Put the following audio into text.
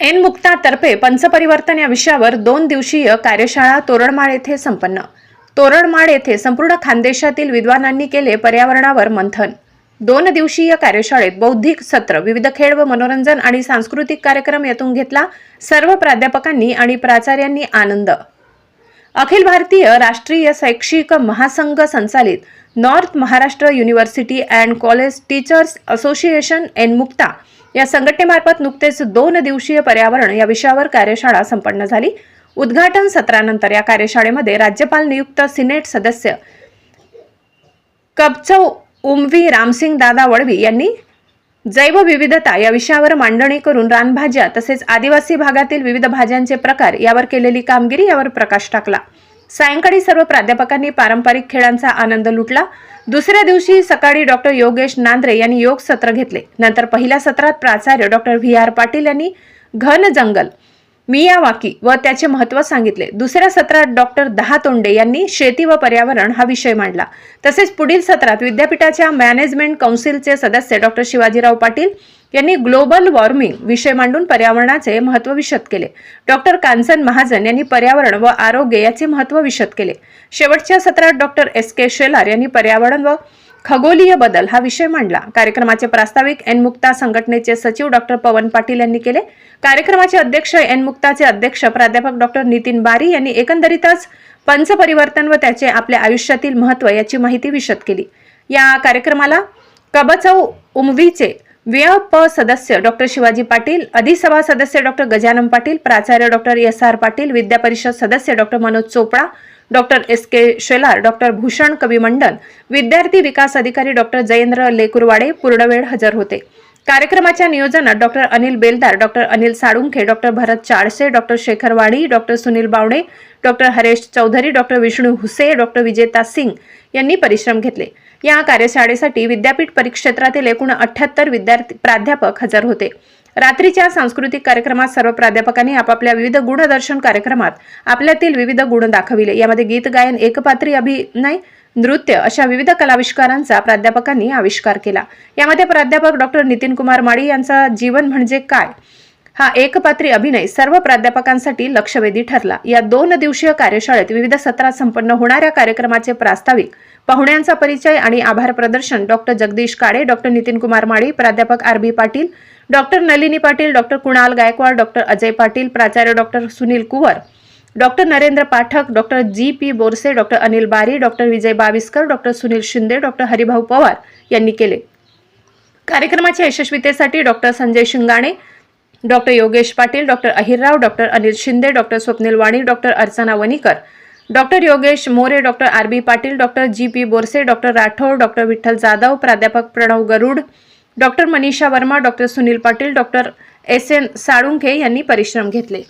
N मुक्तातर्फे पंचपरिवर्तन या विषयावर दोन दिवसीय कार्यशाळा तोरणमाळ येथे संपन्न. तोरणमाळ येथे संपूर्ण खानदेशातील विद्वानांनी केले पर्यावरणावर मंथन. दोन दिवसीय कार्यशाळेत बौद्धिक सत्र विविध खेळ व मनोरंजन आणि सांस्कृतिक कार्यक्रम यातून घेतला सर्व प्राध्यापकांनी आणि प्राचार्यांनी आनंद. अखिल भारतीय राष्ट्रीय शैक्षिक महासंघ संचालित north Maharashtra university and college teachers association N MUCTA या संघटनेमार्फत नुकतेच दोन दिवसीय पर्यावरण या विषयावर कार्यशाळा संपन्न झाली. उद्घाटन सत्रानंतर या कार्यशाळेमध्ये राज्यपाल नियुक्त सिनेट सदस्य कबचव उमवी रामसिंग दादा वळवी यांनी जैवविविधता या विषयावर मांडणी करून रानभाज्या तसेच आदिवासी भागातील विविध भाज्यांचे प्रकार यावर केलेली कामगिरी यावर प्रकाश टाकला. सायंकाळी सर्व प्राध्यापकांनी पारंपरिक खेळांचा आनंद लुटला. दुसऱ्या दिवशी सकाळी डॉक्टर योगेश नांद्रे यांनी योग सत्र घेतले. नंतर पहिल्या सत्रात प्राचार्य डॉक्टर व्ही. आर. पाटील यांनी घन जंगल मियावाकी व त्याचे महत्त्व सांगितले. दुसऱ्या सत्रात डॉक्टर दहा तोंडे यांनी शेती व पर्यावरण हा विषय मांडला. तसेच पुढील सत्रात विद्यापीठाच्या मॅनेजमेंट कौन्सिलचे सदस्य डॉक्टर शिवाजीराव पाटील यांनी ग्लोबल वॉर्मिंग विषय मांडून पर्यावरणाचे महत्त्व विशद केले. डॉक्टर कांचन महाजन यांनी पर्यावरण व आरोग्य याचे महत्त्व विशद केले. शेवटच्या सत्रात डॉक्टर एस के शेलार यांनी पर्यावरण व खगोलीय बदल हा विषय मांडला. कार्यक्रमाचे प्रास्ताविक एन मुक्ता संघटनेचे सचिव डॉक्टर पवन पाटील यांनी केले. कार्यक्रमाचे अध्यक्ष एन मुक्ताचे अध्यक्ष प्राध्यापक डॉक्टर नितीन बारी यांनी एकंदरीतच पंचपरिवर्तन व त्याचे आपल्या आयुष्यातील महत्त्व याची माहिती विशद केली. या कार्यक्रमाला कबचौ उमवीचे व्यप सदस्य डॉक्टर शिवाजी पाटील अधिसभा सदस्य डॉक्टर गजानन पाटील प्राचार्य डॉक्टर एस आर पाटील विद्या परिषद सदस्य doctor Manoj Chopda doctor S K Shelar doctor Bhushan Kavi विद्यार्थी विकास अधिकारी डॉक्टर जयेंद्र लेकुरवाडे पूर्णवेळ हजर होते. कार्यक्रमाच्या नियोजनात doctor Anil Beldar doctor Anil Salunkhe doctor Bharat Chalse doctor Shekhar Wani doctor Sunil Bawane doctor Haresh Chaudhari doctor Vishnu Huse doctor Vijeta Singh यांनी परिश्रम घेतले. या कार्यशाळेसाठी विद्यापीठ परिक्षेत्रातील एकूण अठ्याहत्तर विद्यार्थी प्राध्यापक हजर होते. रात्रीच्या सांस्कृतिक कार्यक्रमात सर्व प्राध्यापकांनी आपापल्या विविध गुणदर्शन कार्यक्रमात आपल्यातील विविध गुण दाखविले. यामध्ये गीत गायन एकपात्री अभिनय नृत्य अशा विविध कलाविष्कारांचा प्राध्यापकांनी आविष्कार केला. यामध्ये प्राध्यापक डॉक्टर नितीन कुमार माळी यांचा जीवन म्हणजे काय? हा एकपात्री अभिनय सर्व प्राध्यापकांसाठी लक्षवेधी ठरला. या दोन दिवसीय कार्यशाळेत विविध सत्रात संपन्न होणाऱ्या कार्यक्रमाचे प्रास्ताविक पाहुण्यांचा परिचय आणि आभार प्रदर्शन. डॉक्टर जगदीश काळे डॉक्टर नितीन कुमार माळी प्राध्यापक R B Patil doctor Nalini Patil doctor Kunal Gaikwad doctor Ajay Patil प्राचार्य doctor Sunil Kuwar doctor Narendra Pathak doctor G P Borse doctor Anil Bari doctor Vijay Baviskar doctor Sunil Shinde doctor Haribhau Pawar यांनी केले. कार्यक्रमाच्या यशस्वीतेसाठी doctor Sanjay Shingane doctor Yogesh Patil doctor Ahirrao doctor Anil Shinde doctor Swapnil Wani doctor Archana Vanikar doctor Yogesh More doctor R B Patil doctor G P Borse doctor Rathod doctor Vitthal Jadhav प्राध्यापक Pranav Garud doctor Manisha Verma doctor Sunil Patil doctor S N Salunkhe यांनी परिश्रम घेतले.